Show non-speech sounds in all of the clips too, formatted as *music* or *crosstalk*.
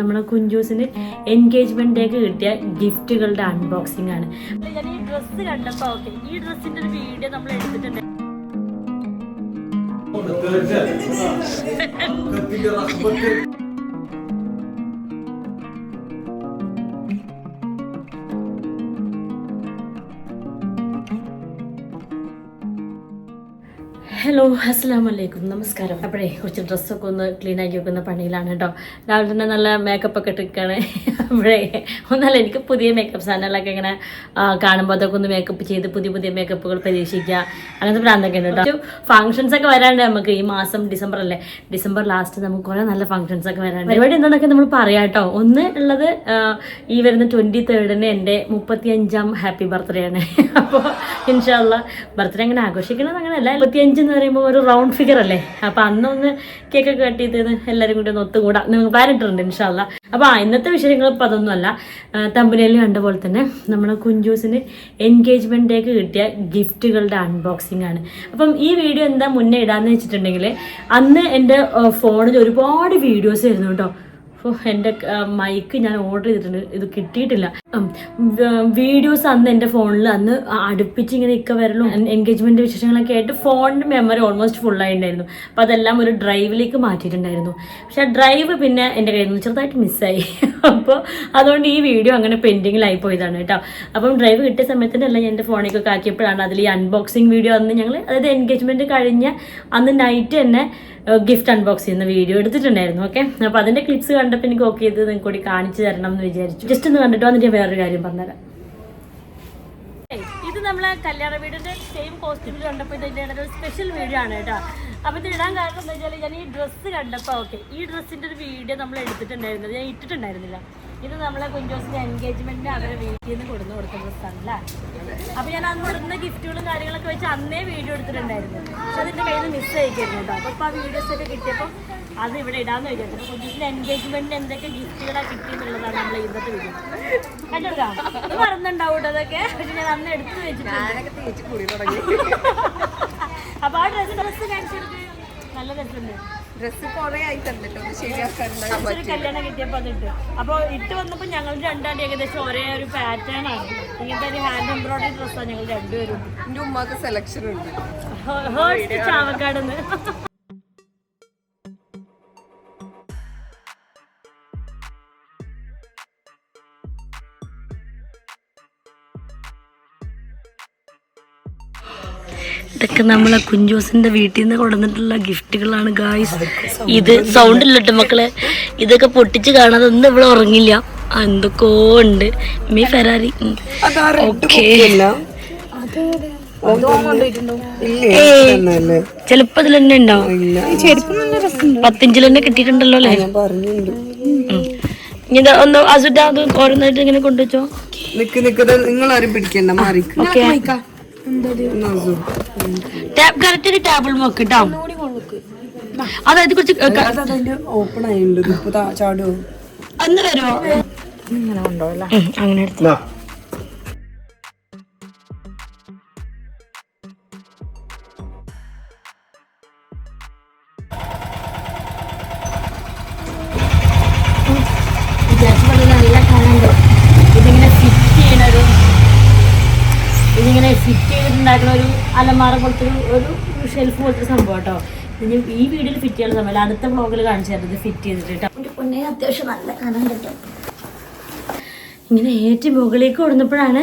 നമ്മുടെ കുഞ്ചൂസിന് എൻഗേജ്മെന്റ് ഡേക്ക് കിട്ടിയ ഗിഫ്റ്റുകളുടെ അൺബോക്സിംഗ് ആണ്. ഞാൻ ഈ ഡ്രസ്സ് കണ്ടപ്പോ ഓക്കെ ഈ ഡ്രസ്സിന്റെ ഒരു വീഡിയോ നമ്മൾ എടുത്തിട്ടുണ്ട്. ഹലോ അസ്സാം വലൈക്കും നമസ്കാരം. അപ്പോഴേ കുറച്ച് ഡ്രസ്സൊക്കെ ഒന്ന് ക്ലീൻ ആക്കി വെക്കുന്ന പണിയിലാണ് കേട്ടോ രാവിലെ തന്നെ നല്ല മേക്കപ്പ് ഒക്കെ ഇട്ടിരിക്കുകയാണ് *laughs* അപ്പോഴേ ഒന്നല്ല എനിക്ക് പുതിയ മേക്കപ്പ് സാധനങ്ങളൊക്കെ ഇങ്ങനെ കാണുമ്പോൾ അതൊക്കെ ഒന്ന് മേക്കപ്പ് ചെയ്ത് പുതിയ പുതിയ മേക്കപ്പുകൾ പരീക്ഷിക്കുക. അങ്ങനത്തെ പ്രാന്തൊക്കെ ഉണ്ട് കേട്ടോ ഫംഗ്ഷൻസ് ഒക്കെ വരാണ്ട് നമുക്ക് ഈ മാസം ഡിസംബർ അല്ലേ? ഡിസംബർ ലാസ്റ്റ് നമുക്ക് കുറേ നല്ല ഫംഗ്ഷൻസ് ഒക്കെ വരാണ്ട് പരിപാടി എന്താണെന്നൊക്കെ നമ്മൾ പറയാം കേട്ടോ ഒന്ന് ഉള്ളത് ഈ വരുന്ന ട്വന്റി തേർഡിന് എന്റെ മുപ്പത്തി അഞ്ചാം ഹാപ്പി ബർത്ത്ഡേ ആണ് *laughs* അപ്പോൾ ഇൻഷാല്ല ബർത്ത്ഡേ അങ്ങനെ ആഘോഷിക്കണമെന്ന് അങ്ങനെയല്ല മുപ്പത്തിയഞ്ച് പറയുമ്പോൾ ഒരു റൗണ്ട് ഫിഗർ അല്ലേ? അപ്പോൾ അന്നൊന്ന് കേക്ക് കട്ട് ചെയ്ത് എല്ലാവരും കൂടി ഒന്ന് ഒത്തുകൂടാ. നിങ്ങൾ പാരണ്ടിട്ടുണ്ട് ഇൻഷാല്ല അപ്പോൾ ആ ഇന്നത്തെ വിഷയങ്ങൾ ഇപ്പോൾ അതൊന്നുമല്ല തമ്പനയിൽ കണ്ട പോലെ തന്നെ നമ്മുടെ കുഞ്ചൂസിന് എൻഗേജ്മെന്റ് ഡേക്ക് കിട്ടിയ ഗിഫ്റ്റുകളുടെ അൺബോക്സിംഗ് ആണ്. അപ്പം ഈ വീഡിയോ എന്താ മുന്നേ ഇടാന്ന് വെച്ചിട്ടുണ്ടെങ്കിൽ അന്ന് എന്റെ ഫോണിൽ ഒരുപാട് വീഡിയോസ് ആയിരുന്നു കേട്ടോ. ഓ എന്റെ മൈക്ക് ഞാൻ ഓർഡർ ചെയ്തിട്ടുണ്ട്. ഇത് കിട്ടിയിട്ടില്ല. വീഡിയോസ് അന്ന് എന്റെ ഫോണിൽ അന്ന് അടുപ്പിച്ച് ഇങ്ങനെ ഇക്ക വരലും എൻഗേജ്മെന്റ് വിശേഷങ്ങളൊക്കെ ആയിട്ട് ഫോണിന്റെ മെമ്മറി ഓൾമോസ്റ്റ് ഫുൾ ആയിട്ടുണ്ടായിരുന്നു. അപ്പം അതെല്ലാം ഒരു ഡ്രൈവിലേക്ക് മാറ്റിയിട്ടുണ്ടായിരുന്നു. പക്ഷെ ആ ഡ്രൈവ് പിന്നെ എന്റെ കയ്യിൽ നിന്ന് ചെറുതായിട്ട് മിസ്സായി *laughs* അപ്പോൾ അതുകൊണ്ട് ഈ വീഡിയോ അങ്ങനെ പെൻഡിങ്ങിലായി പോയതാണ് കേട്ടോ. അപ്പം ഡ്രൈവ് കിട്ടിയ സമയത്തിന്റെ ഞാൻ എന്റെ ഫോണിലേക്കൊക്കെ ആക്കിയപ്പോഴാണ് അതിൽ ഈ അൺബോക്സിങ് വീഡിയോ അന്ന് ഞങ്ങൾ അതായത് എൻഗേജ്മെന്റ് കഴിഞ്ഞ അന്ന് നൈറ്റ് തന്നെ ഗിഫ്റ്റ് അൺബോക്സ് ചെയ്യുന്ന വീഡിയോ എടുത്തിട്ടുണ്ടായിരുന്നു. ഓക്കെ അപ്പോൾ അതിന്റെ ക്ലിപ്സ് കണ്ടപ്പോൾ എനിക്ക് ഓക്കെ ചെയ്ത് നിങ്ങൾക്ക് കൂടി കാണിച്ചു തരണം എന്ന് വിചാരിച്ചു. ജസ്റ്റ് ഒന്ന് കണ്ടിട്ട് വന്നിട്ട് വേറൊരു കാര്യം പറഞ്ഞുതരാം. ഇത് നമ്മളെ കല്യാണ വീടിന്റെ സെയിം കോസ്റ്റ്യൂമിൽ കണ്ടപ്പോൾ ഇതിന്റെ ഒരു സ്പെഷ്യൽ വീഡിയോ ആണ് കേട്ടോ. അപ്പോൾ ഇത് ഇടാൻ കാരണം എന്താ വെച്ചാൽ ഞാൻ ഈ ഡ്രസ്സ് കണ്ടപ്പോൾ ഓക്കെ ഈ ഡ്രസ്സിന്റെ ഒരു വീഡിയോ നമ്മൾ എടുത്തിട്ടുണ്ടായിരുന്നത്. ഞാൻ ഇട്ടിട്ടുണ്ടായിരുന്നില്ല. ഇത് നമ്മളെ കുഞ്ചോസിന്റെ എൻഗേജ്മെന്റിന് അവരെ വീട്ടിൽ നിന്ന് കൊടുന്ന് കൊടുത്ത ഡ്രസ്സാണല്ലേ അപ്പൊ ഞാൻ അന്ന് ഇടുന്ന ഗിഫ്റ്റുകളും കാര്യങ്ങളൊക്കെ വെച്ച് അന്നേ വീഡിയോ എടുത്തിട്ടുണ്ടായിരുന്നു. പക്ഷെ അതിന്റെ കയ്യിൽ നിന്ന് മിസ് ആയിക്കായിരുന്നു കേട്ടോ. അപ്പൊ ആ വീഡിയോസ് ഒക്കെ കിട്ടിയപ്പോൾ അത് ഇവിടെ ഇടാന്ന് വിചാരിച്ചു കുഞ്ഞിന്റെ എൻഗേജ്മെന്റിന് എന്തൊക്കെ ഗിഫ്റ്റുകളാ കിട്ടിയെന്നുള്ളതാണ് നമ്മൾ ഇന്നത്തെ വീഡിയോ കണ്ടെടുക്കാം അതൊക്കെ. പക്ഷെ ഞാൻ അന്ന് എടുത്തു വെച്ചിട്ടുണ്ട്. അപ്പൊ ആ ഡ്രസ്സ് കാണിച്ചെടുത്ത് നല്ല രസമുണ്ട്. ഡ്രസ് കൊറേ ആയി തന്നിട്ട് ഒന്ന് ശരിയാക്കാറുണ്ട് ഒരു കല്യാണം കിട്ടിയപ്പോ അതിട്ട്. അപ്പൊ ഇട്ട് വന്നപ്പോ ഞങ്ങൾ രണ്ടാണ്ട് ഏകദേശം ഒരേ ഒരു പാറ്റേൺ ആണ്. ഇങ്ങനത്തെ ഒരു ഹാൻഡ് എംബ്രോയിഡറി ഡ്രസ്സാണ് ഞങ്ങൾ രണ്ടുപേരും. എന്റെ ഉമ്മാക്ക് സെലക്ഷൻ ഉണ്ട്. ചാവക്കാട് നമ്മളെ കുഞ്ചോസിന്റെ വീട്ടിൽ നിന്ന് കൊണ്ടുവന്നിട്ടുള്ള ഗിഫ്റ്റുകളാണ് ഗായ്സ് ഇത് സൗണ്ട് ഇല്ലട്ടോ മക്കളെ. ഇതൊക്കെ പൊട്ടിച്ച് കാണാതെ ഒന്നും ഇവിടെ ഉറങ്ങില്ല. എന്തൊക്കെയോ ഉണ്ട്. Me Ferrari. ചെലപ്പതിൽ ചെലപ്പോ തന്നെ ഉണ്ടാവും പത്തിഞ്ചിൽ തന്നെ കിട്ടിയിട്ടുണ്ടല്ലോ അല്ലേ? ഇത് ഒന്ന് അസുറ്റ അത് ഓരോന്നായിട്ട് ഇങ്ങനെ കൊണ്ടുവച്ചോ. നിക്ക് നിക്കത് നിങ്ങൾ ആരും പിടിക്കണ്ട മാറി. കറക്റ്റ് ടേബിൾ നോക്ക് കേട്ടോ അതായത് കുറച്ച് ഓപ്പൺ ആയിട്ടുണ്ട്. ഇപ്പൊ താ- ചാടുവോ? അന്ന് വരുമോ ഉം, അങ്ങനെ എടുത്തു. നല്ല ഇതിങ്ങനെ ഫിറ്റ് ചെയ്തിട്ടുണ്ടാക്കുന്ന ഒരു അലമാറ പോലത്തെ ഒരു ഒരു ഷെൽഫ് പോലത്തെ സംഭവം കേട്ടോ ഇനി ഈ വീഡിയോയിൽ ഫിറ്റ് ചെയ്യുന്ന സമയത്ത് അടുത്ത വ്ളോഗിൽ കാണിച്ചു തരുന്നത് ഫിറ്റ് ചെയ്തിട്ട് എന്റെ പൊന്നെ അത്യാവശ്യം നല്ല കാണാൻ കേട്ടോ ഇങ്ങനെ ഏറ്റവും മുകളിലേക്ക് കൊടുന്നപ്പോഴാണ്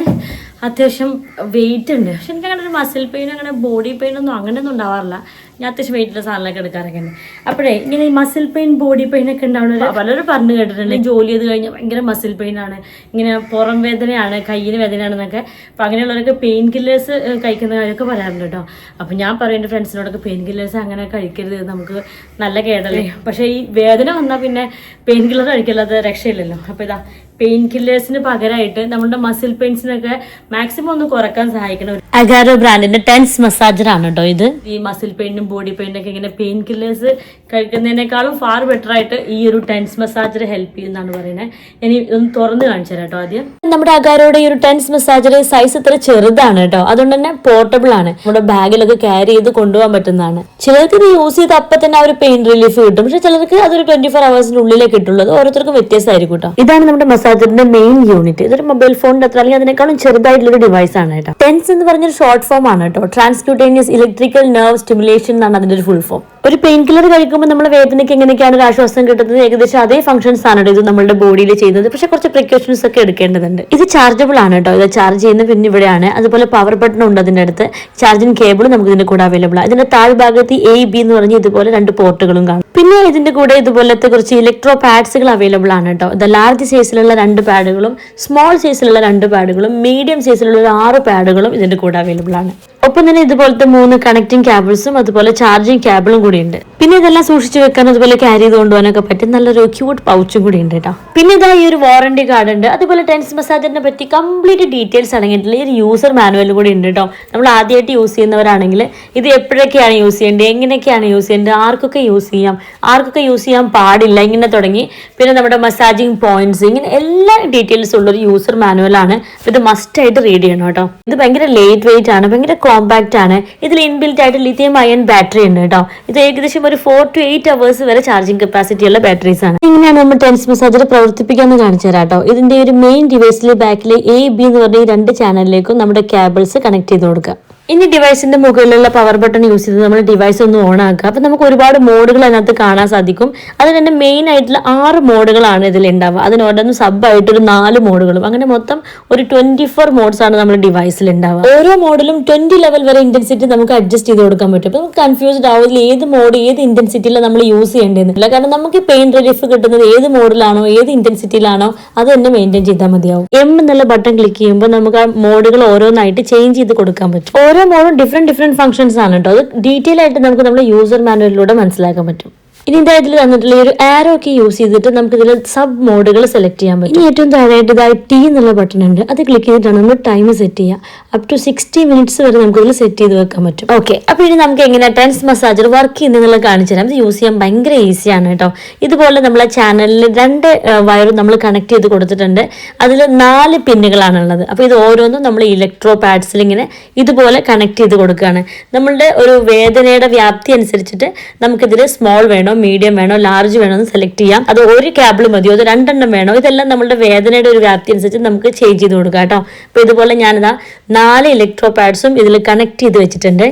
അത്യാവശ്യം വെയിറ്റ് ഉണ്ട്. പക്ഷെ എനിക്ക് അങ്ങനെ ഒരു മസിൽ പെയിൻ അങ്ങനെ ബോഡി പെയിൻ ഒന്നും അങ്ങനെയൊന്നും ഉണ്ടാവാറില്ല. ഞാൻ അത്യാവശ്യം വെയിറ്റുള്ള സാധനങ്ങളൊക്കെ എടുക്കാറൊക്കെ ഉണ്ട്. അപ്പോഴേ ഇങ്ങനെ ഈ മസിൽ പെയിൻ ബോഡി പെയിൻ ഒക്കെ ഉണ്ടാവുന്ന പലരും പറഞ്ഞു കേട്ടിട്ടുണ്ട്. ജോലി ചെയ്ത് കഴിഞ്ഞാൽ ഭയങ്കര മസിൽ പെയിൻ ആണ്. ഇങ്ങനെ പുറം വേദനയാണ് കയ്യിന് വേദനയാണെന്നൊക്കെ. അപ്പോൾ അങ്ങനെയുള്ളവരൊക്കെ പെയിൻ കില്ലേഴ്സ് കഴിക്കുന്ന കാര്യമൊക്കെ പറയാറുണ്ട് കേട്ടോ. അപ്പോൾ ഞാൻ പറയും എന്റെ ഫ്രണ്ട്സിനോടൊക്കെ പെയിൻ കില്ലേഴ്സ് അങ്ങനെ കഴിക്കരുത് നമുക്ക് നല്ല കേടല്ലേ? പക്ഷേ ഈ വേദന വന്നാൽ പിന്നെ പെയിൻ കില്ലർ കഴിക്കില്ലാത്ത രക്ഷയില്ലല്ലോ. അപ്പോൾ ഇതാ പെയിൻ കില്ലേഴ്സിന് പകരമായിട്ട് നമ്മുടെ മസിൽ പെയിൻസിനൊക്കെ മാക്സിമം ഒന്ന് കുറയ്ക്കാൻ സഹായിക്കണം ഒരു അഗാരോ ബ്രാൻഡിന്റെ ടെൻസ് മസാജർ ആണ് കേട്ടോ ഇത്. ഈ മസിൽ പെയിനും ബോഡി പെയിനും ഒക്കെ ഇങ്ങനെ പെയിൻ കില്ലേഴ്സ് കഴിക്കുന്നതിനേക്കാളും ഫാർ ബെറ്റർ ആയിട്ട് ഈ ഒരു ടെൻസ് മസാജർ ഹെൽപ്പ് ചെയ്യുന്നതാണ് പറയുന്നത് ഇനി ഒന്ന് തുറന്ന് കാണിച്ചു തരാം കേട്ടോ ആദ്യം. നമ്മുടെ അഗാരോയുടെ ഈ ഒരു ടെൻസ് മസാജർ സൈസ് ഇത്ര ചെറുതാണ് കേട്ടോ അതുകൊണ്ട് തന്നെ പോർട്ടബിൾ ആണ്. നമ്മുടെ ബാഗിലൊക്കെ ക്യാരി ചെയ്ത് കൊണ്ടുപോകാൻ പറ്റുന്നതാണ്. ചിലർക്ക് ഇത് യൂസ് ചെയ്ത് അപ്പൊ തന്നെ ആ ഒരു പെയിൻ റിലീഫ് കിട്ടും. പക്ഷെ ചിലർക്ക് അതൊരു ട്വന്റി ഫോർ അവേഴ്സിന്റെ ഉള്ളിലേ കിട്ടുള്ളൂ. അത് ഓരോരുത്തർക്കും വ്യത്യാസമായിരിക്കും കേട്ടോ ഇതാണ് നമ്മുടെ മസാജറിന്റെ മെയിൻ യൂണിറ്റ് ഇതൊരു മൊബൈൽ ഫോണിന്റെ അത്ര അല്ലെങ്കിൽ അതിനേക്കാളും ചെറുതായിട്ടുള്ള ഒരു ഡിവൈസ് ആണ് കേട്ടോ. ടെൻസ് എന്ന് പറഞ്ഞൊരു ഷോർട്ട് ഫോം ആണ് കേട്ടോ. ട്രാൻസ്ക്യൂട്ടേനിയസ് ഇലക്ട്രിക്കൽ നെർവ് സ്റ്റിമുലേഷൻ എന്നാണ് അതിന്റെ ഒരു ഫുൾ ഫോം ഒരു പെയിൻ കില്ലർ കഴിക്കുമ്പോൾ നമ്മുടെ വേദനയ്ക്ക് എങ്ങനെയൊക്കെയാണ് ഒരു ആശ്വാസം കിട്ടുന്നത്? ഏകദേശം അതേ ഫംഗ്ഷൻസ് ആണ് ഇത് നമ്മുടെ ബോഡിയിൽ ചെയ്യുന്നത്. പക്ഷെ കുറച്ച് പ്രിക്കോഷൻസ് ഒക്കെ എടുക്കേണ്ടതുണ്ട്. ഇത് ചാർജബിൾ ആണ് കേട്ടോ. ഇത് ചാർജ് ചെയ്യുന്ന പിന്നെ ഇവിടെയാണ്. അതുപോലെ പവർ ബട്ടൺ ഉണ്ട് അതിന്റെ അടുത്ത്. ചാർജിങ് കേബിൾ നമുക്ക് ഇതിന്റെ കൂടെ അവൈലബിൾ ആണ് ഇതിന്റെ താഴ്ഭാഗത്ത് എ ബി എന്ന് പറഞ്ഞ് ഇതുപോലെ രണ്ട് പോർട്ടുകളും കാണും. പിന്നെ ഇതിന്റെ കൂടെ ഇതുപോലത്തെ കുറച്ച് ഇലക്ട്രോ പാഡ്സുകൾ അവൈലബിൾ ആണ് കേട്ടോ. ഇത് ലാർജ് സൈസിലുള്ള രണ്ട് പാഡുകളും സ്മോൾ സൈസിലുള്ള രണ്ട് പാഡുകളും മീഡിയം സൈസിലുള്ള ഒരു ആറ് പാഡുകളും ഇതിന്റെ കൂടെ അവൈലബിൾ ആണ്. ഒപ്പം തന്നെ ഇതുപോലത്തെ മൂന്ന് കണക്റ്റിംഗ് കേബിൾസും അതുപോലെ ചാർജിങ് കേബിളും കൂടി ഉണ്ട്. പിന്നെ ഇതെല്ലാം സൂക്ഷിച്ചു വെക്കാൻ അതുപോലെ ക്യാരി ചെയ്ത് കൊണ്ടുപോകാനൊക്കെ പറ്റും നല്ലൊരു ക്യൂട്ട് പൗച്ചും കൂടി ഉണ്ട് കേട്ടോ. പിന്നെ ഇതാ ഈ ഒരു വാറണ്ടി കാർഡ് ഉണ്ട്. അതുപോലെ ടെൻസ് മസാജറിനെ പറ്റി കംപ്ലീറ്റ് ഡീറ്റെയിൽസ് അടങ്ങിയിട്ടുള്ള ഈ ഒരു യൂസർ മാനുവൽ കൂടി ഉണ്ട് കേട്ടോ. നമ്മൾ ആദ്യമായിട്ട് യൂസ് ചെയ്യുന്നവരാണെങ്കിൽ ഇത് എപ്പോഴൊക്കെയാണ് യൂസ് ചെയ്യേണ്ടത് എങ്ങനെയൊക്കെയാണ് യൂസ് ചെയ്യേണ്ടത് ആർക്കൊക്കെ യൂസ് ചെയ്യാം ആർക്കൊക്കെ യൂസ് ചെയ്യാൻ പാടില്ല ഇങ്ങനെ തുടങ്ങി. പിന്നെ നമ്മുടെ മസാജിങ് പോയിന്റ്സ് ഇങ്ങനെ എല്ലാ ഡീറ്റെയിൽസ് ഉള്ള ഒരു യൂസർ മാനുവൽ ആണ്. ഇത് മസ്റ്റ് ആയിട്ട് റീഡ് ചെയ്യണം കേട്ടോ. ഇത് ഭയങ്കര ലേറ്റ് വെയിറ്റ് ആണ് ഭയങ്കര കോമ്പാക്റ്റ് ആണ്. ഇതിൽ ഇൻബിൽറ്റ് ആയിട്ട് ലിഥിയം അയൺ ബാറ്ററി ഉണ്ട് കേട്ടോ ഇത് ഏകദേശം ഒരു ഫോർ ടു എയ്റ്റ് അവേഴ്സ് വരെ ചാർജിങ് കപ്പാസിറ്റി ഉള്ള ബാറ്ററീസ് ആണ്. ഇങ്ങനെയാണ് നമ്മൾ ടെൻസ് മസാജർ പ്രവർത്തിപ്പിക്കാന്ന് കാണിച്ചു തരാം കേട്ടോ ഇതിന്റെ ഒരു മെയിൻ ഡിവൈസിൽ ബാക്കിലെ എ ബി എന്ന് പറഞ്ഞ രണ്ട് ചാനലിലേക്കും നമ്മുടെ കേബിൾസ് കണക്ട് ചെയ്ത് കൊടുക്കുക. ഇനി ഡിവൈസിന്റെ മുകളിലുള്ള പവർ ബട്ടൺ യൂസ് ചെയ്ത് നമ്മൾ ഡിവൈസ് ഒന്ന് ഓൺ ആക്കുക. അപ്പൊ നമുക്ക് ഒരുപാട് മോഡുകൾ അതിനകത്ത് കാണാൻ സാധിക്കും. അതിൽ തന്നെ മെയിൻ ആയിട്ടുള്ള ആറ് മോഡുകളാണ് ഇതിൽ ഉണ്ടാവുക. അതിനോടൊന്ന് സബ് ഒരു നാല് മോഡുകളും അങ്ങനെ മൊത്തം ഒരു ട്വന്റി ഫോർ മോഡ്സ് ആണ് നമ്മുടെ ഡിവൈസിൽ ഉണ്ടാവുക. ഓരോ മോഡലും ട്വന്റി ലെവൽ വരെ ഇന്റൻസിറ്റി നമുക്ക് അഡ്ജസ്റ്റ് ചെയ്ത് കൊടുക്കാൻ പറ്റും. അപ്പൊ നമുക്ക് കൺഫ്യൂസ്ഡ് ആവില്ല. ഏത് മോഡ് ഏത് ഇന്റൻസിറ്റിയിലാണ് നമ്മൾ യൂസ് ചെയ്യേണ്ടതെന്നില്ല കാരണം നമുക്ക് പെയിൻ റിലീഫ് കിട്ടുന്നത് ഏത് മോഡിലാണോ ഏത് ഇന്റൻസിറ്റിയിലാണോ അത് തന്നെ മെയിന്റെയിൻ ചെയ്താൽ മതിയാവും. എം എന്നുള്ള ബട്ടൺ ക്ലിക്ക് ചെയ്യുമ്പോൾ നമുക്ക് ആ മോഡുകൾ ഓരോന്നായിട്ട് ചേഞ്ച് ചെയ്ത് കൊടുക്കാൻ പറ്റും. ഓരോ മോഡും ഡിഫറെന്റ് ഡിഫറെന്റ് ഫംഗ്ഷൻസ് ആണ് കേട്ടോ അത് ഡീറ്റെയിൽ ആയിട്ട് നമുക്ക് നമ്മുടെ യൂസർ മാനുവലിലൂടെ മനസ്സിലാക്കാൻ പറ്റും. ഇനി ഇതാ ഇതിൽ തന്നിട്ടുള്ള ഈ ഒരു ആരോ ഒക്കെ യൂസ് ചെയ്തിട്ട് നമുക്ക് ഇതിൽ സബ് മോഡുകൾ സെലക്ട് ചെയ്യാൻ പറ്റും. ഇനി ഏറ്റവും താഴെയായിട്ട് ഇതായി ടി എന്നുള്ള ബട്ടൺ ഉണ്ട്. അത് ക്ലിക്ക് ചെയ്തിട്ടാണ് നമ്മൾ ടൈം സെറ്റ് ചെയ്യുക അപ് ടു സിക്സ്റ്റി മിനിറ്റ്സ് വരെ നമുക്ക് ഇതിൽ സെറ്റ് ചെയ്ത് വെക്കാൻ പറ്റും. ഓക്കെ അപ്പോൾ ഇനി നമുക്ക് എങ്ങനെ ടെൻസ് മസാജർ വർക്ക് ചെയ്യുന്നതെന്നുള്ള കാണിച്ചു തരാം. ഇത് യൂസ് ചെയ്യാൻ ഭയങ്കര ഈസിയാണ് കേട്ടോ. ഇതുപോലെ നമ്മളെ ചാനലിൽ രണ്ട് വയറും നമ്മൾ കണക്ട് ചെയ്ത് കൊടുത്തിട്ടുണ്ട്. അതിൽ നാല് പിന്നുകളാണുള്ളത്. അപ്പോൾ ഇത് ഓരോന്നും നമ്മൾ ഇലക്ട്രോ പാഡ്സിൽ ഇങ്ങനെ ഇതുപോലെ കണക്ട് ചെയ്ത് കൊടുക്കുകയാണ് നമ്മളുടെ ഒരു വേദനയുടെ വ്യാപ്തി അനുസരിച്ചിട്ട് നമുക്കിതിൽ സ്മോൾ വേണോ മീഡിയം വേണോ ലാർജ് വേണോ എന്ന് സെലക്ട് ചെയ്യാം. അത് ഒരു ക്യാബിൾ മതിയോ അത് രണ്ടെണ്ണം വേണോ? ഇതെല്ലാം നമ്മുടെ വേദനയുടെ ഒരു വ്യാപ്തി അനുസരിച്ച് നമുക്ക് ചേഞ്ച് ചെയ്ത് കൊടുക്കാം കേട്ടോ. അപ്പോൾ ഇതുപോലെ ഞാനിതാ നാല് ഇലക്ട്രോ പാഡ്സും ഇതിൽ കണക്ട് ചെയ്ത് വെച്ചിട്ടുണ്ട്.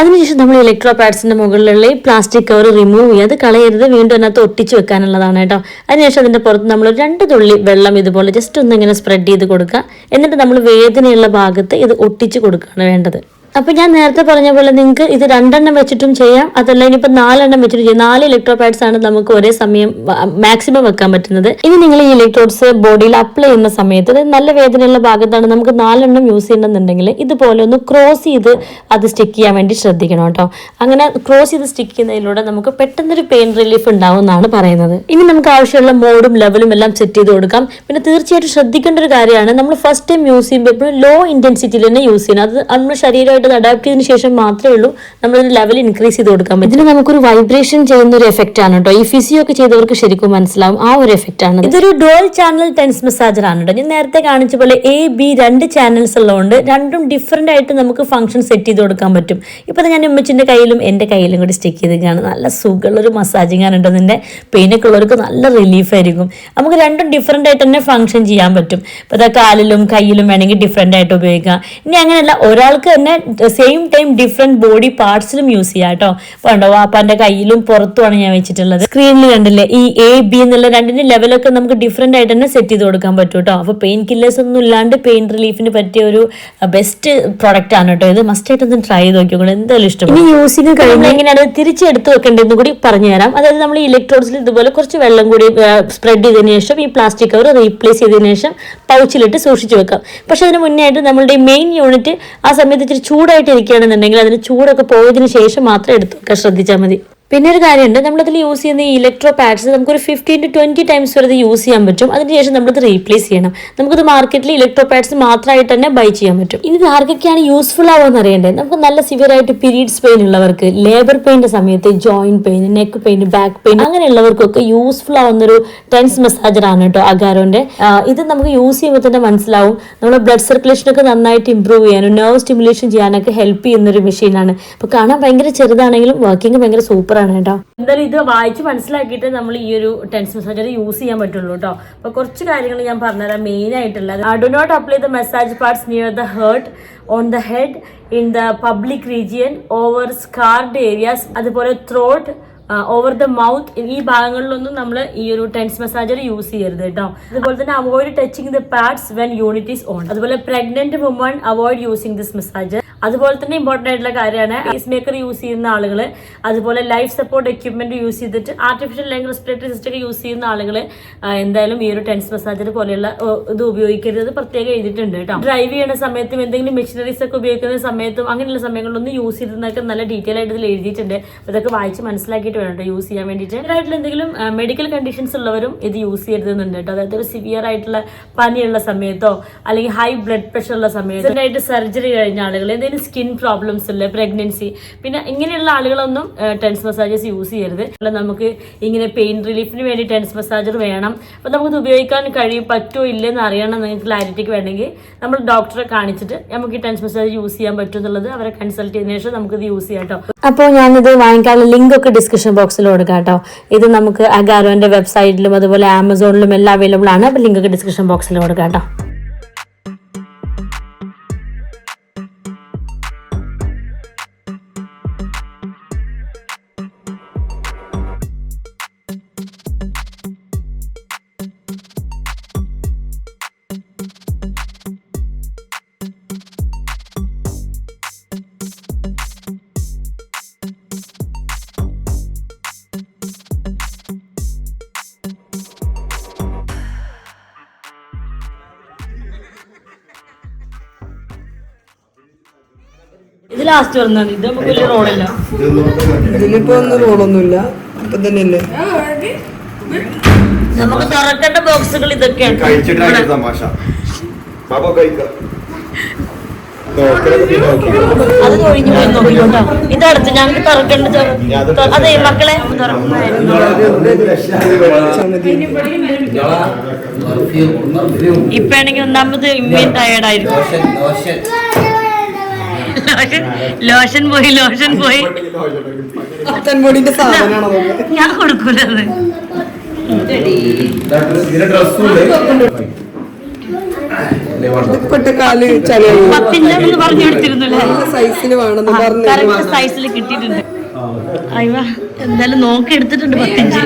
അതിനുശേഷം നമ്മൾ ഇലക്ട്രോ പാഡ്സിന്റെ മുകളിലുള്ള ഈ പ്ലാസ്റ്റിക് കവർ റിമൂവ് ചെയ്യുക. അത് കളയരുത് വീണ്ടും അതിനകത്ത് ഒട്ടിച്ച് വെക്കാനുള്ളതാണ് കേട്ടോ. അതിനുശേഷം അതിന്റെ പുറത്ത് നമ്മൾ രണ്ട് തുള്ളി വെള്ളം ഇതുപോലെ ജസ്റ്റ് ഒന്ന് ഇങ്ങനെ സ്പ്രെഡ് ചെയ്ത് കൊടുക്കുക. എന്നിട്ട് നമ്മൾ വേദനയുള്ള ഭാഗത്ത് ഇത് ഒട്ടിച്ച് കൊടുക്കുകയാണ് വേണ്ടത്. അപ്പൊ ഞാൻ നേരത്തെ പറഞ്ഞ പോലെ നിങ്ങൾക്ക് ഇത് രണ്ടെണ്ണം വെച്ചിട്ടും ചെയ്യാം. അതല്ല ഇനി ഇനിയിപ്പോ നാലെണ്ണം വെച്ചിട്ടും ചെയ്യാം. നാല് ഇലക്ട്രോപാഡ്സ് ആണ് നമുക്ക് ഒരേ സമയം മാക്സിമം വെക്കാൻ പറ്റുന്നത്. ഇനി നിങ്ങൾ ഈ ഇലക്ട്രോഡ്സ് ബോഡിയിൽ അപ്ലൈ ചെയ്യുന്ന സമയത്ത് നല്ല വേദനയുള്ള ഭാഗത്താണ് നമുക്ക് നാലെണ്ണം യൂസ് ചെയ്യണമെന്നുണ്ടെങ്കിൽ ഇതുപോലെ ഒന്ന് ക്രോസ് ചെയ്ത് അത് സ്റ്റിക്ക് ചെയ്യാൻ വേണ്ടി ശ്രദ്ധിക്കണം കേട്ടോ. അങ്ങനെ ക്രോസ് ചെയ്ത് സ്റ്റിക്ക് ചെയ്യുന്നതിലൂടെ നമുക്ക് പെട്ടെന്നൊരു പെയിൻ റിലീഫ് ഉണ്ടാവും എന്നാണ് പറയുന്നത്. ഇനി നമുക്ക് ആവശ്യമുള്ള മോഡും ലെവലും എല്ലാം സെറ്റ് ചെയ്ത് കൊടുക്കാം. പിന്നെ തീർച്ചയായിട്ടും ശ്രദ്ധിക്കേണ്ട ഒരു കാര്യമാണ് നമ്മൾ ഫസ്റ്റ് ടൈം യൂസ് ചെയ്യുമ്പോൾ എപ്പോഴും ലോ ഇന്റൻസിറ്റിയിൽ തന്നെ യൂസ് ചെയ്യണം. അത് നമ്മുടെ ശരീരമായിട്ട് അഡാപ്റ്റ് ശേഷം മാത്രമേ ഉള്ളൂ. നമ്മൾ ലെവൽ ഇൻക്രീസ് ചെയ്ത് കൊടുക്കാൻ പറ്റും. ഇതിന് നമുക്കൊരു വൈബ്രേഷൻ ചെയ്യുന്ന ഒരു എഫക്റ്റ് ആണ് കേട്ടോ ഈ ഫിസിയോ ഒക്കെ ചെയ്തവർക്ക് ശരിക്കും മനസ്സിലാവും ആ ഒരു എഫക്റ്റ് ആണ് ഇതൊരു ഡോൾ ചാനൽ ടെൻസ് മസാജർ ആണ് കേട്ടോ ഞാൻ നേരത്തെ കാണിച്ച പോലെ എ ബി രണ്ട് ചാനൽസ് ഉള്ളതുകൊണ്ട് രണ്ടും ഡിഫറെന്റ് ആയിട്ട് നമുക്ക് ഫംഗ്ഷൻ സെറ്റ് ചെയ്ത് കൊടുക്കാൻ പറ്റും. ഇപ്പൊ ഞാൻ ഉമ്മച്ചിന്റെ കയ്യിലും എന്റെ കയ്യിലും കൂടി സ്റ്റിക്ക് ചെയ്തേക്കാണ്. നല്ല സുഖമുള്ള ഒരു മസാജിങ് ആണ് കേട്ടോ നിന്റെ പെയിനൊക്കെ ഉള്ളവർക്ക് നല്ല റിലീഫ് ആയിരിക്കും. നമുക്ക് രണ്ടും ഡിഫറെന്റ് ആയിട്ട് തന്നെ ഫംഗ്ഷൻ ചെയ്യാൻ പറ്റും. ഇപ്പൊ കാലിലും കയ്യിലും വേണമെങ്കിൽ ഡിഫറെന്റ് ആയിട്ട് ഉപയോഗിക്കാം. ഇനി അങ്ങനെയല്ല ഒരാൾക്ക് തന്നെ സെയിം ടൈം ഡിഫറെന്റ് ബോഡി പാർട്സിലും യൂസ് ചെയ്യാം കേട്ടോ. കണ്ടോ വാപ്പാന്റെ കയ്യിലും പുറത്തുമാണ് ഞാൻ വെച്ചിട്ടുള്ളത്. സ്ക്രീനിൽ കണ്ടില്ലേ ഈ എ ബി എന്നുള്ള രണ്ടിന്റെ ലെവലൊക്കെ നമുക്ക് ഡിഫറെന്റ് ആയിട്ട് തന്നെ സെറ്റ് ചെയ്ത് കൊടുക്കാൻ പറ്റും കേട്ടോ. അപ്പൊ പെയിൻ കില്ലേഴ്സ് ഒന്നും ഇല്ലാണ്ട് പെയിൻ റിലീഫിന് പറ്റിയ ഒരു ബെസ്റ്റ് പ്രോഡക്റ്റ് ആണ് കേട്ടോ ഇത്. മസ്റ്റ് ആയിട്ട് ഒന്ന് ട്രൈ ചെയ്ത് നോക്കിയോളൂ എന്തായാലും ഇഷ്ടം ഇനി യൂസിങ് കഴിഞ്ഞ് എങ്ങനെയാണ് തിരിച്ചെടുത്ത് വെക്കേണ്ടതെന്ന് കൂടി പറഞ്ഞു തരാം അതായത് നമ്മൾ ഈ ഇലക്ട്രോഡ്സിൽ ഇതുപോലെ കുറച്ച് വെള്ളം കൂടി സ്പ്രെഡ് ചെയ്തതിന് ശേഷം ഈ പ്ലാസ്റ്റിക് കവർ റീപ്ലേസ് ചെയ്തതിന് ശേഷം പൗച്ചിലിട്ട് സൂക്ഷിച്ചു വെക്കാം. പക്ഷെ അതിന് മുന്നേ ആയിട്ട് നമ്മളുടെ മെയിൻ യൂണിറ്റ് ആ സമയത്ത് ഇച്ചിരി ചൂടായിട്ട് ഇരിക്കുകയാണെന്നുണ്ടെങ്കിൽ അതിന് ചൂടൊക്കെ പോയതിന് ശേഷം മാത്രം എടുത്തു ശ്രദ്ധിച്ചാൽ മതി. പിന്നെ ഒരു കാര്യമുണ്ട് നമ്മളിതിൽ യൂസ് ചെയ്യുന്ന ഈ ഇലക്ട്രോ പാഡ്സ് നമുക്കൊരു ഫിഫ്റ്റീൻ ടു ട്വന്റി ടൈംസ് വരെ യൂസ് ചെയ്യാൻ പറ്റും. അതിനുശേഷം നമ്മളിത് റീപ്ലേസ് ചെയ്യണം. നമുക്കിത് മാർക്കറ്റിൽ ഇലക്ട്രോ പാഡ്സ് മാത്രമായിട്ട് തന്നെ ബൈ ചെയ്യാൻ പറ്റും. ഇനി ഇത് ആർക്കൊക്കെയാണ് യൂസ്ഫുൾ ആവുമെന്ന് അറിയണ്ടേ? നമുക്ക് നല്ല സിവിയർ ആയിട്ട് പീരീഡ്സ് പെയിൻ ഉള്ളവർക്ക് ലേബർ പെയിന്റെ സമയത്ത് joint pain neck pain back pain അങ്ങനെയുള്ളവർക്കൊക്കെ useful ആവുന്ന ഒരു ടെൻസ് മസാജർ ആണ് കേട്ടോ അഗാരോന്റെ. ഇത് നമുക്ക് യൂസ് ചെയ്യുമ്പോൾ തന്നെ മനസ്സിലാവും. നമ്മുടെ ബ്ലഡ് സർക്കുലേഷൻ ഒക്കെ നന്നായിട്ട് ഇമ്പ്രൂവ് ചെയ്യാനും നെർവ് സ്റ്റിമുലേഷൻ ചെയ്യാനൊക്കെ ഹെൽപ്പ് ചെയ്യുന്ന ഒരു മെഷീനാണ് അപ്പോൾ കാണാൻ ഭയങ്കര ചെറുതാണെങ്കിലും വർക്കിംഗ് ഭയങ്കര സൂപ്പറാണ് കേട്ടോ. എന്തായാലും ഇത് വായിച്ച് മനസ്സിലാക്കിയിട്ട് നമ്മൾ ഈ ഒരു ടെൻസ് മസാജർ യൂസ് ചെയ്യാൻ പറ്റുള്ളൂ കേട്ടോ. അപ്പൊ കുറച്ച് കാര്യങ്ങൾ ഞാൻ പറഞ്ഞുതരാം. മെയിൻ ആയിട്ടുള്ളത് do not apply the massage parts near the heart on the head in the public region over scarred areas അതുപോലെ ത്രോട്ട് ഓവർ ദ മൗത്ത് ഈ ഭാഗങ്ങളിലൊന്നും നമ്മൾ ഈ ഒരു ടെൻസ് മസാജർ യൂസ് ചെയ്യരുത് കേട്ടോ. അതുപോലെ തന്നെ avoid touching the pads when unit is on അതുപോലെ pregnant woman avoid using this massager അതുപോലെ തന്നെ ഇമ്പോർട്ടന്റ് ആയിട്ടുള്ള കാര്യമാണ് പേസ് മേക്കർ യൂസ് ചെയ്യുന്ന ആളുകൾ അതുപോലെ ലൈഫ് സപ്പോർട്ട് എക്യുപ്മെന്റ് യൂസ് ചെയ്തിട്ട് artificial lung respiratory system use ചെയ്യുന്ന ആളുകൾ എന്തായാലും ഈ ഒരു ടെൻസ് മസാജർ പോലെയുള്ള ഇത് ഉപയോഗിക്കരുത്. പ്രത്യേകം എഴുതിയിട്ടുണ്ട് കേട്ടോ. ഡ്രൈവ് ചെയ്യുന്ന സമയത്തും എന്തെങ്കിലും മെഷീനറീസ് ഒക്കെ ഉപയോഗിക്കുന്ന സമയത്തും അങ്ങനെയുള്ള സമയങ്ങളിലൊന്നും യൂസ് ചെയ്തതൊക്കെ നല്ല ഡീറ്റെയിൽ ആയിട്ട് ഇതിൽ എഴുതിയിട്ടുണ്ട്. ഇതൊക്കെ വായിച്ച് മനസ്സിലാക്കിയിട്ട് വേണം കേട്ടോ യൂസ് ചെയ്യാൻ വേണ്ടിയിട്ട്. ആയിട്ടുള്ള എന്തെങ്കിലും മെഡിക്കൽ കണ്ടീഷൻസ് ഉള്ളവരും ഇത് യൂസ് ചെയ്യരുതെന്നുണ്ട് കേട്ടോ. അതായത് ഒരു സിവിയർ ആയിട്ടുള്ള പനിയുള്ള സമയത്തോ അല്ലെങ്കിൽ ഹൈ ബ്ലഡ് പ്രഷർ ഉള്ള സമയത്തോ ആയിട്ട് സർജറി കഴിഞ്ഞ ആളുകൾ എന്തെങ്കിലും സ്കിൻ പ്രോബ്ലംസ് ഉള്ള പ്രഗ്നൻസി പിന്നെ ഇങ്ങനെയുള്ള ആളുകളൊന്നും ടെൻസ് മസാജസ് യൂസ് ചെയ്യരുത്. നമുക്ക് ഇങ്ങനെ പെയിൻ റിലീഫിന് വേണ്ടി ടെൻസ് മസാജർ വേണം. അപ്പോൾ നമുക്കിത് ഉപയോഗിക്കാൻ കഴിയും പറ്റുമോ ഇല്ലെന്ന് അറിയണം നിങ്ങൾക്ക് ക്ലാരിറ്റിക്ക് വേണമെങ്കിൽ നമ്മൾ ഡോക്ടറെ കാണിച്ചിട്ട് നമുക്ക് ഈ ടെൻസ് മസാജ് യൂസ് ചെയ്യാൻ പറ്റും എന്നുള്ളത് അവരെ കൺസൾട്ട് ചെയ്തതിനു ശേഷം നമുക്കിത് യൂസ് ചെയ്യാം കേട്ടോ. അപ്പോൾ ഞാനിത് വാങ്ങിക്കാനുള്ള ലിങ്ക് ഒക്കെ ഡിസ്ക്രിപ്ഷൻ ബോക്സിൽ കൊടുക്കാം കേട്ടോ. ഇത് നമുക്ക് അഗാരോന്റെ വെബ്സൈറ്റിലും അതുപോലെ ആമസോണിലും എല്ലാം അവൈലബിൾ ആണ്. അപ്പോൾ ലിങ്ക് ഡിസ്ക്രിപ്ഷൻ ബോക്സിൽ കൊടുക്കാം കേട്ടോ. ലാസ്റ്റ് വരുന്നതാണ് ഇത് നമുക്ക് വലിയ റോഡല്ല ഇതിലിപ്പോ ഒന്നും റോളൊന്നുമില്ല. അപ്പൊ തന്നെയല്ലേ? നമുക്ക് തുറക്കേണ്ട ബോക്സുകൾ ഇതൊക്കെയാണ്. അത് ഒഴിഞ്ഞു പോയി നോക്കിക്കോട്ടോ. ഞങ്ങൾക്ക് തുറക്കേണ്ട അതെ മക്കളെ ഇപ്പാണെങ്കിൽ ഒന്നാമത് ഇമ്മീൻ ടയർഡായിരുന്നു ലോഷൻ ലോഷൻ പോയി ലോഷൻ പോയി. അത്തൻ പൊടിന്റെ സാധനമാണോ ഞാൻ കൊടുക്കൂലത്. കാൽ സൈസിൽ വേണമെന്ന് പറഞ്ഞു സൈസിൽ കിട്ടിയിട്ടുണ്ട്. അയ്യ എന്തായാലും നോക്കി എടുത്തിട്ടുണ്ട് പത്തിഞ്ച്.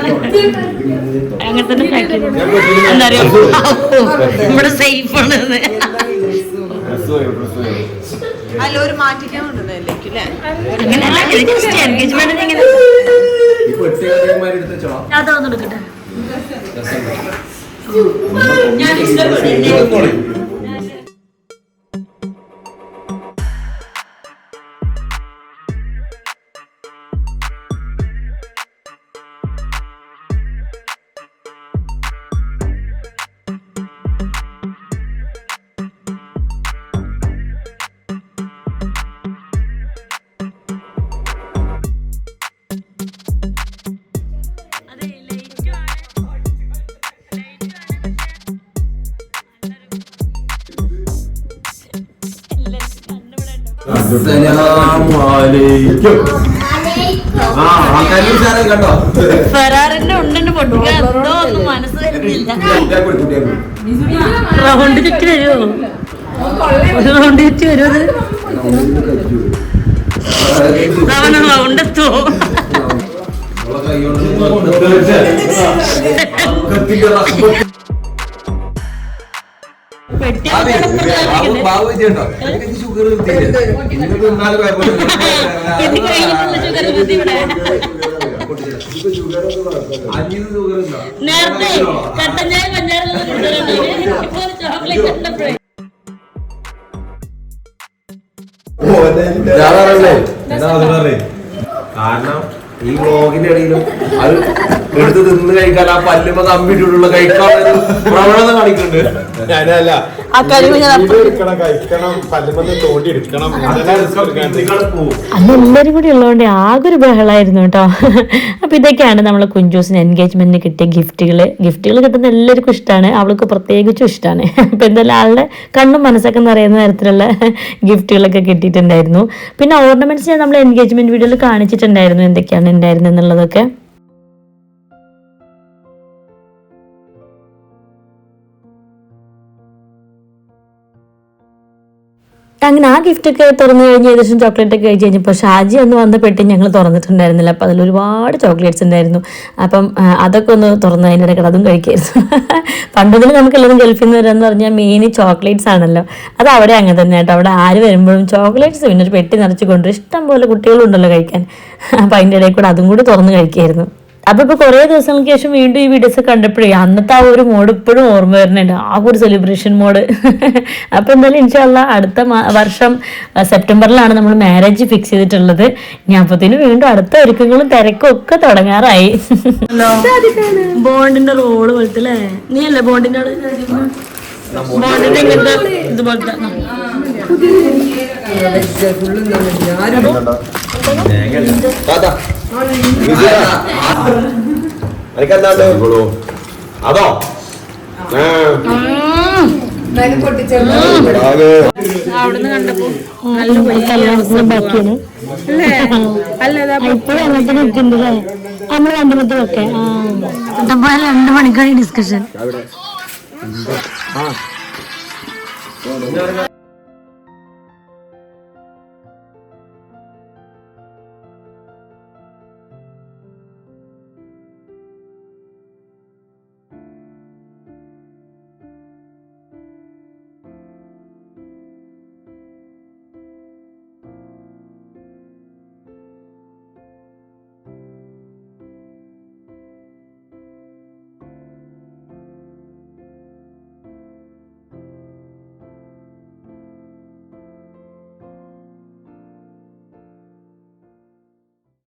അങ്ങനെ തന്നെ പാക്ക് എന്താ അറിയോ? നമ്മുടെ സേഫ് ആണ് ഇത്. ഡ്രസ്സ് പോയോ ഡ്രസ്സ് പോയോ അതിലൊരു ഞാൻ അല്ലേ ഇത് ഫെറാറിന്റെ ഉണ്ടെന്ന് പൊട്ടിക്കാൻ എന്തോ ഒന്നും മനസ്സ് വരുന്നില്ല. റൗണ്ട് ചുറ്റി വരുമോ ഒരു റൗണ്ട് ചുറ്റി വരുമോ അത്? റൗണ്ട് എത്തുമോ അവളെ *laughs* നേരത്തെ കട്ടൻ ചായ ചോക്ലേറ്റ് കാരണം ഈ വ്ളോഗിന്റെ ഇടയിലും അത് എടുത്ത് തിന്ന് കഴിക്കാൻ ആ പല്ലുമ്പോ കമ്പിട്ടുള്ള കഴിക്കാൻ പ്രവണത കാണിക്കുന്നുണ്ട്. ഞാനല്ല. അന്ന് എല്ലാവരും കൂടി ഉള്ളതുകൊണ്ട് ആകെ ഒരു ബഹളമായിരുന്നു കേട്ടോ. അപ്പൊ ഇതൊക്കെയാണ് നമ്മളെ കുഞ്ചോസിന് എൻഗേജ്മെന്റിന് കിട്ടിയ ഗിഫ്റ്റുകൾ ഗിഫ്റ്റുകൾ കിട്ടുന്ന എല്ലാവർക്കും ഇഷ്ടമാണ് അവൾക്ക് പ്രത്യേകിച്ചും ഇഷ്ടമാണ് അപ്പൊ എന്തായാലും ആളുടെ കണ്ണും മനസ്സൊക്കെ നിറയുന്ന തരത്തിലുള്ള ഗിഫ്റ്റുകളൊക്കെ കിട്ടിയിട്ടുണ്ടായിരുന്നു. പിന്നെ ഓർണമെന്റ്സ് ഞാൻ നമ്മൾ എൻഗേജ്മെന്റ് വീഡിയോയിൽ കാണിച്ചിട്ടുണ്ടായിരുന്നു. എന്തൊക്കെയാണ് ഉണ്ടായിരുന്നത് അങ്ങനെ ആ ഗിഫ്റ്റ് ഒക്കെ തുറന്നു കഴിഞ്ഞ് ഏകദേശം ചോക്ലേറ്റ് ഒക്കെ കഴിച്ച് കഴിഞ്ഞപ്പോൾ ഷാജി ഒന്ന് വന്ന പെട്ടി ഞങ്ങൾ തുറന്നിട്ടുണ്ടായിരുന്നില്ല. അപ്പോൾ അതിൽ ഒരുപാട് ചോക്ലേറ്റ്സ് ഉണ്ടായിരുന്നു. അപ്പം അതൊക്കെ ഒന്ന് തുറന്ന് അതിന്റെ ഇടയ്ക്ക് അതും കഴിക്കായിരുന്നു. *laughs* പണ്ടതിൽ നമുക്ക് എല്ലാവരും ഗൾഫിൽ നിന്ന് വരാന്ന് പറഞ്ഞാൽ മെയിൻ ചോക്ലേറ്റ്സ് ആണല്ലോ. അത് അവിടെ അങ്ങനെ തന്നെ കേട്ടോ. അവിടെ ആര് വരുമ്പോഴും ചോക്ലേറ്റ്സ് പിന്നെ ഒരു പെട്ടി നിറച്ച് കൊണ്ടുവരും. ഇഷ്ടം പോലെ കുട്ടികളുണ്ടല്ലോ കഴിക്കാൻ. അപ്പം അതിന്റെ ഇടയിൽ കൂടെ അതും കൂടി തുറന്ന് കഴിക്കായിരുന്നു. അപ്പൊ ഇപ്പൊ കുറെ ദിവസങ്ങൾക്ക് ശേഷം വീണ്ടും ഈ വീഡിയോസ് കണ്ടപ്പോഴേ അന്നത്തെ ആ ഒരു മോഡ് ഇപ്പോഴും ഓർമ്മ വരുന്നുണ്ട്. ആ ഒരു സെലിബ്രേഷൻ മോഡ് *laughs* അപ്പൊ എന്തായാലും ഇൻഷാല്ല അടുത്ത വർഷം സെപ്റ്റംബറിലാണ് നമ്മൾ മാരേജ് ഫിക്സ് ചെയ്തിട്ടുള്ളത്. ഞാൻ അപ്പത്തിന് വീണ്ടും അടുത്ത ഒരുക്കങ്ങളും തിരക്കും ഒക്കെ തുടങ്ങാറായി. ബോണ്ടിന്റെ റോൾ പോലത്തെ അല്ലേ നീ അല്ലേ ബോണ്ടിന്റെ ആൾ? ബോണ്ടിന്റെ ഇങ്ങനത്തെ ഇതുപോലത്തെ. എനിക്കെന്താണ്ട് അതോ. അവിടുന്ന് കണ്ടപ്പോ നല്ല ബാക്കിയാണ് നമ്മൾ ഇതുപോലെ രണ്ട് മണിക്കാണ് ഡിസ്കഷൻ